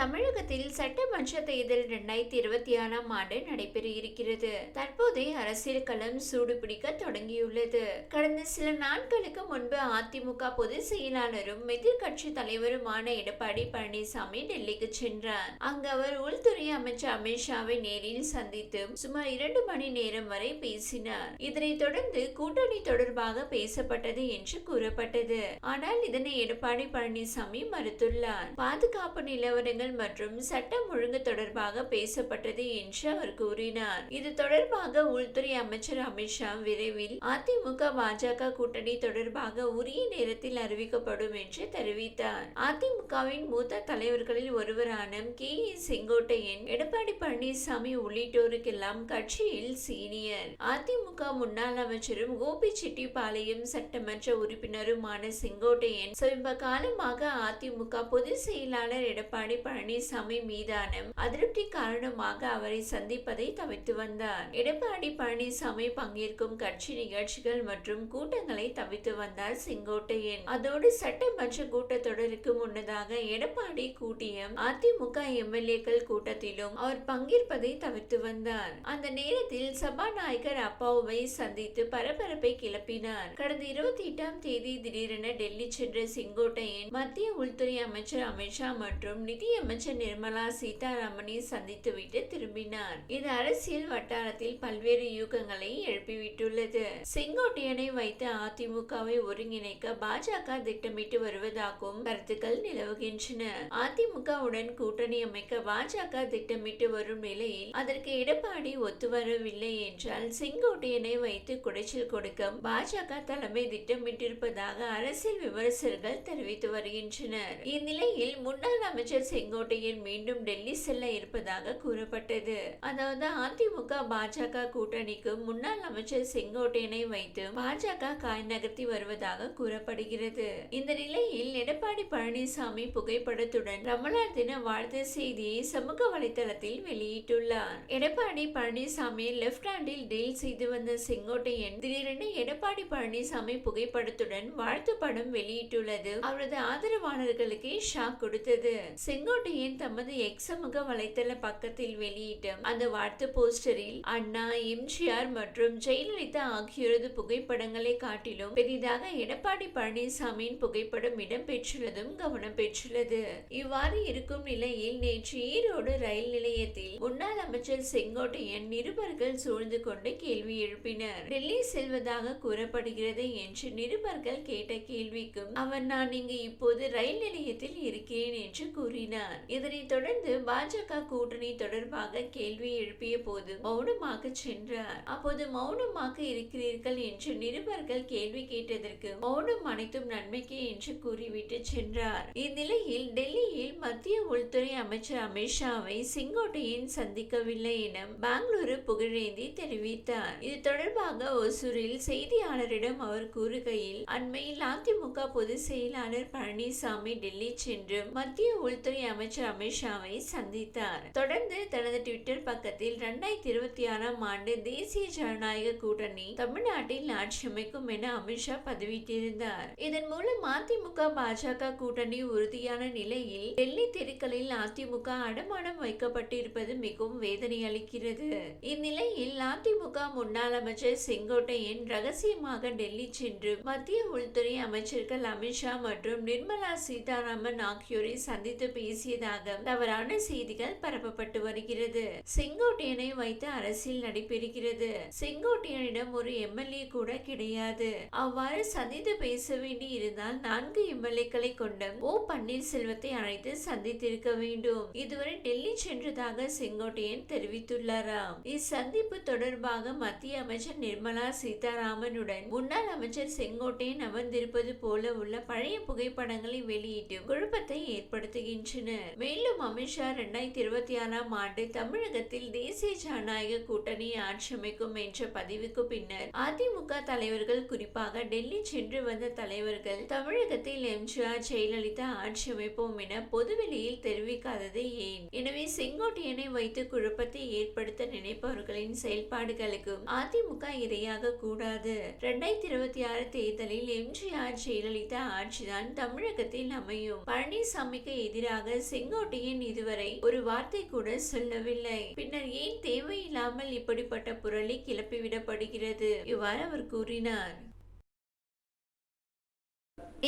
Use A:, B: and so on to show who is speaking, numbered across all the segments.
A: தமிழகத்தில் சட்டமன்ற தேர்தல் இரண்டாயிரத்தி இருபத்தி ஆறாம் ஆண்டு நடைபெற இருக்கிறது தற்போதைய அரசியல் களம் சூடுபிடிக்க தொடங்கியுள்ளது கடந்த சில நாட்களுக்கு முன்பு அதிமுக பொதுச் செயலாளரும் எதிர்கட்சி தலைவருமான எடப்பாடி பழனிசாமி டெல்லிக்கு சென்றார் அங்கு அவர் உள்துறை அமைச்சர் அமித்ஷாவை நேரில் சந்தித்து சுமார் இரண்டு மணி நேரம் வரை பேசினார் இதனைத் தொடர்ந்து கூட்டணி தொடர்பாக பேசப்பட்டது என்று கூறப்பட்டது ஆனால் இதனை எடப்பாடி பழனிசாமி மறுத்துள்ளார் பாதுகாப்பு நிலவரங்கள் சட்டங்கள் மற்றும் சட்டம் ஒழுங்கு தொடர்பாக பேசப்பட்டது என்று அவர் கூறினார் இது தொடர்பாக உள்துறை அமைச்சர் அமித்ஷா விரைவில் அதிமுக பாஜக கூட்டணி தொடர்பாக உரிய நேரத்தில் அறிவிக்கப்படும் என்று தெரிவித்தார் அதிமுகவின் மூத்த தலைவர்களில் ஒருவரான கே ஏ செங்கோட்டையன் எடப்பாடி பழனிசாமி உள்ளிட்டோருக்கெல்லாம் கட்சியில் சீனியர் அதிமுக முன்னாள் அமைச்சரும் கோபி செட்டிப்பாளையம் சட்டமன்ற உறுப்பினருமான செங்கோட்டையன் சமீப காலமாக அதிமுக பொதுச் செயலாளர் எடப்பாடி பழனிசாமி பழனிசாமி மீதான அதிருப்தி காரணமாக அவரை சந்திப்பதை தவிர்த்து வந்தார் எடப்பாடி பழனிசாமி பங்கேற்கும் கட்சி நிகழ்ச்சிகள் மற்றும் கூட்டங்களை தவிர்த்து வந்தார் செங்கோட்டையன் அதோடு சட்டமன்ற கூட்டத்தொடருக்கு முன்னதாக எடப்பாடி கூட்டிய அதிமுக எம்எல்ஏக்கள் கூட்டத்திலும் அவர் பங்கேற்பதை தவிர்த்து வந்தார் அந்த நேரத்தில் சபாநாயகர் அப்பாவை சந்தித்து பரபரப்பை கிளப்பினார் கடந்த இருபத்தி எட்டாம் தேதி திடீரென டெல்லி சென்ற செங்கோட்டையன் மத்திய உள்துறை அமைச்சர் அமித்ஷா மற்றும் நிதி அமைச்சர் நிர்மலா சீதாராமனை சந்தித்துவிட்டு திரும்பினார் இது அரசியல் வட்டாரத்தில் பல்வேறு யூகங்களை எழுப்பிவிட்டுள்ளது செங்கோட்டையனை வைத்து அதிமுகவை ஒருங்கிணைக்க பாஜக திட்டமிட்டு வருவதாகவும் கருத்துக்கள் நிலவுகின்றன அதிமுகவுடன் கூட்டணி அமைக்க பாஜக திட்டமிட்டு வரும் நிலையில் அதற்கு எடப்பாடி ஒத்துவரவில்லை என்றால் செங்கோட்டையனை வைத்து குடைச்சல் கொடுக்க பாஜக தலைமை திட்டமிட்டிருப்பதாக அரசியல் விமர்சகர்கள் தெரிவித்து வருகின்றனர் இந்நிலையில் முன்னாள் அமைச்சர் செங்கோட்டையன் மீண்டும் டெல்லி செல்ல இருப்பதாக கூறப்பட்டது அதாவது அதிமுக பாஜக கூட்டணிக்கு முன்னாள் அமைச்சர் செங்கோட்டையனை வைத்து பாஜக காய் நகர்த்தி வருவதாக கூறப்படுகிறது இந்த நிலையில் எடப்பாடி பழனிசாமி புகைப்படத்துடன் ரமலார் தின வாழ்த்து செய்தியை சமூக வலைதளத்தில் வெளியிட்டுள்ளார் Edappadi Palaniswami left hand deal செய்து வந்த செங்கோட்டையன் திடீரென எடப்பாடி பழனிசாமி புகைப்படத்துடன் வாழ்த்து படம் வெளியிட்டுள்ளது அவரது ஆதரவாளர்களுக்கு ஷாக் கொடுத்தது செங்கோ செங்கோட்டையின் தமது எக்ஸ் வலைத்தள பக்கத்தில் வெளியிட்ட அந்த வார்த்தை போஸ்டரில் அண்ணா எம்ஜிஆர் மற்றும் ஜெயலலிதா ஆகியோரது புகைப்படங்களை காட்டிலும் பெரிதாக எடப்பாடி பழனிசாமியின் புகைப்படம் இடம்பெற்றுள்ளதும் கவனம் பெற்றுள்ளது இவ்வாறு இருக்கும் நிலையில் நேற்று ஈரோடு ரயில் நிலையத்தில் முன்னாள் அமைச்சர் செங்கோட்டையன் நிருபர்கள் சூழ்ந்து கொண்டு கேள்வி எழுப்பினர் டெல்லி செல்வதாக கூறப்படுகிறது என்று நிருபர்கள் கேட்ட கேள்விக்கும் அவர் நான் இங்கு இப்போது ரயில் நிலையத்தில் இருக்கிறேன் என்று கூறினார் கூறினார் இதனை தொடர்ந்து பாஜக கூட்டணி தொடர்பாக கேள்வி எழுப்பிய போது மௌனமாக சென்றார் அப்போது மௌனமாக இருக்கிறீர்கள் என்று நிருபர்கள் கேள்வி கேட்டதற்கு மௌனம் அனைத்தும் நன்மைக்கு என்று கூறிவிட்டு சென்றார் இந்நிலையில் டெல்லியில் மத்திய உள்துறை அமைச்சர் அமித்ஷாவை செங்கோட்டையின் சந்திக்கவில்லை என பெங்களூரு புகழேந்தி தெரிவித்தார் இது தொடர்பாக ஒசூரில் செய்தியாளரிடம் அவர் கூறுகையில் அண்மையில் அதிமுக பொதுச் செயலாளர் பழனிசாமி டெல்லி சென்று மத்திய உள்துறை அமைச்சர் அமித்ஷாவை சந்தித்தார் தொடர்ந்து தனது ட்விட்டர் பக்கத்தில் இரண்டாயிரத்தி இருபத்தி ஆறாம் ஆண்டு தேசிய ஜனநாயக கூட்டணி தமிழ்நாட்டில் ஆட்சி அமைக்கும் என அமித்ஷா பதிவிட்டிருந்தார் இதன் மூலம் அதிமுக பாஜக கூட்டணி உறுதியான நிலையில் டெல்லி தெருக்களில் அதிமுக அடமானம் வைக்கப்பட்டிருப்பது மிகவும் வேதனை அளிக்கிறது இந்நிலையில் அதிமுக முன்னாள் அமைச்சர் செங்கோட்டையன் ரகசியமாக டெல்லி சென்று மத்திய உள்துறை அமைச்சர்கள் அமித்ஷா மற்றும் நிர்மலா சீதாராமன் ஆகியோரை சந்தித்து பேசி பேசியதாக தவறான செய்திகள் பரப்பப்பட்டு வருகிறது செங்கோட்டையனை வைத்து அரசியல் நடைபெறுகிறது செங்கோட்டையனிடம் ஒரு எம்எல்ஏ கூட கிடையாது அவ்வாறு சந்தித்து பேச வேண்டி இருந்தால் நான்கு எம்எல்ஏக்களை கொண்ட ஓ பன்னீர்செல்வத்தை அழைத்து சந்தித்திருக்க வேண்டும் இதுவரை டெல்லி சென்றதாக செங்கோட்டையன் தெரிவித்துள்ளாராம் இச்சந்திப்பு தொடர்பாக மத்திய அமைச்சர் நிர்மலா சீதாராமனுடன் முன்னாள் அமைச்சர் செங்கோட்டையன் அமர்ந்திருப்பது போல உள்ள பழைய புகைப்படங்களை வெளியிட்டு குழப்பத்தை ஏற்படுத்துகின்றன கூறினர் மேலும் அமித்ஷா இரண்டாயிரத்தி இருபத்தி ஆறாம் ஆண்டு தமிழகத்தில் தேசிய ஜனநாயக கூட்டணி ஆட்சி அமைக்கும் என்ற பதிவுக்கு பின்னர் அதிமுக தலைவர்கள் குறிப்பாக டெல்லி சென்று வந்த தலைவர்கள் தமிழகத்தில் எம்ஜிஆர் ஜெயலலிதா ஆட்சி அமைப்போம் என பொதுவெளியில் தெரிவிக்காதது ஏன் எனவே செங்கோட்டையனை வைத்து குழப்பத்தை ஏற்படுத்த நினைப்பவர்களின் செயல்பாடுகளுக்கும் அதிமுக இரையாக கூடாது இரண்டாயிரத்தி இருபத்தி ஆறு தேர்தலில் எம்ஜிஆர் ஜெயலலிதா ஆட்சிதான் தமிழகத்தில் அமையும் பழனிசாமிக்கு எதிராக செங்கோட்டையன் இதுவரை ஒரு வார்த்தை கூட சொல்லவில்லை பின்னர் ஏன் தேவையில்லாமல் இப்படிப்பட்ட புரளி கிளப்பிவிடப்படுகிறது இவ்வாறு அவர் கூறினார்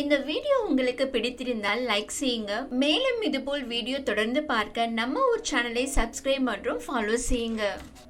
A: இந்த வீடியோ உங்களுக்கு பிடித்திருந்தால் லைக் செய்யுங்க மேலும் இதுபோல் வீடியோ தொடர்ந்து பார்க்க நம்ம ஒரு சேனலை சப்ஸ்கிரைப் மற்றும் ஃபாலோ செய்யுங்க